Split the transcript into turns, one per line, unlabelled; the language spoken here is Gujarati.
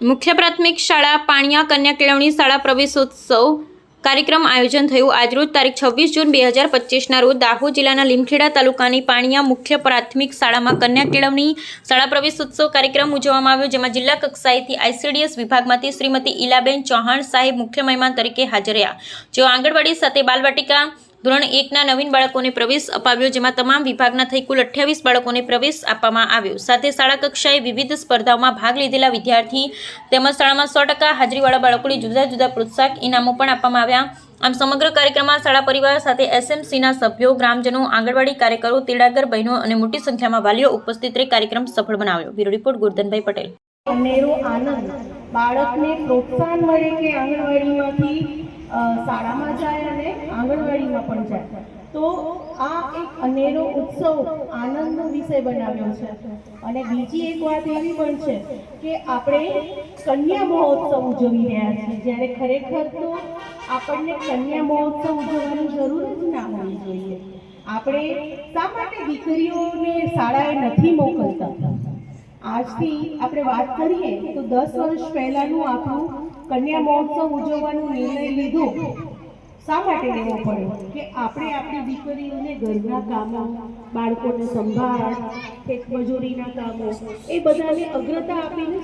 મુખ્ય પ્રાથમિક શાળા પાણિયા કન્યા કેળવણી શાળા પ્રવેશોત્સવ કાર્યક્રમ આયોજન થયું. આજરોજ તારીખ છવ્વીસ જૂન બે હજાર પચીસના રોજ દાહોદ જિલ્લાના લીમખેડા તાલુકાની પાણિયા મુખ્ય પ્રાથમિક શાળામાં કન્યા કેળવણી શાળા પ્રવેશોત્સવ કાર્યક્રમ ઉજવવામાં આવ્યો, જેમાં જિલ્લા કક્ષાએથી આઈસીડીએસ વિભાગમાંથી શ્રીમતી ઈલાબેન ચૌહાણ સાહેબ મુખ્ય મહેમાન તરીકે હાજર રહ્યા. જેઓ આંગણવાડી સાથે બાલવાટિકા ધોરણ એકના નવીન બાળકોને પ્રવેશ અપાવ્યો, જેમાં તમામ વિભાગના થઈ કુલ અઠ્યાવીસ બાળકોને પ્રવેશ આપવામાં આવ્યો. સાથે શાળા કક્ષાએ વિવિધ સ્પર્ધાઓમાં ભાગ લીધેલા વિદ્યાર્થી તેમજ શાળામાં સો ટકા હાજરીવાળા બાળકોને જુદા જુદા પ્રોત્સાહક ઇનામો પણ આપવામાં આવ્યા. આમ સમગ્ર કાર્યક્રમમાં શાળા પરિવાર સાથે એસએમસીના સભ્યો, ગ્રામજનો, આંગણવાડી કાર્યકરો, તેડાગર બહેનો અને મોટી સંખ્યામાં વાલીઓ ઉપસ્થિત રહી કાર્યક્રમ સફળ બનાવ્યો. Bureau report, Gordhanbhai Patel.
અનેરો આનંદ બાળકને પ્રોત્સાહન મળે કે આંગણવાડીમાંથી શાળામાં જાય અને આંગણવાડીમાં પણ જાય. તો આ એક અનેરો ઉત્સવ આનંદનો વિષય બનાવ્યો છે. અને બીજી એક વાત એવી પણ છે કે આપણે કન્યા મહોત્સવ ઉજવી રહ્યા છીએ. જ્યારે ખરેખર તો આપણને કન્યા મહોત્સવ ઉજવવાની જરૂર જ ના હોવી જોઈએ. આપણે શા માટે દીકરીઓને શાળાએ નથી મોકલતા? આજથી આપણે વાત કરીએ તો દસ વર્ષ પહેલાનું આપણું કન્યા મહોત્સવ ઉજવવાનો નિર્ણય લીધો. શા માટે લેવો પડ્યો? કે આપણે આપણી દીકરીઓને ઘરના કામો, બાળકોને સંભાળ, ખેતમજૂરીના કામો, એ બધાને અગ્રતા આપીને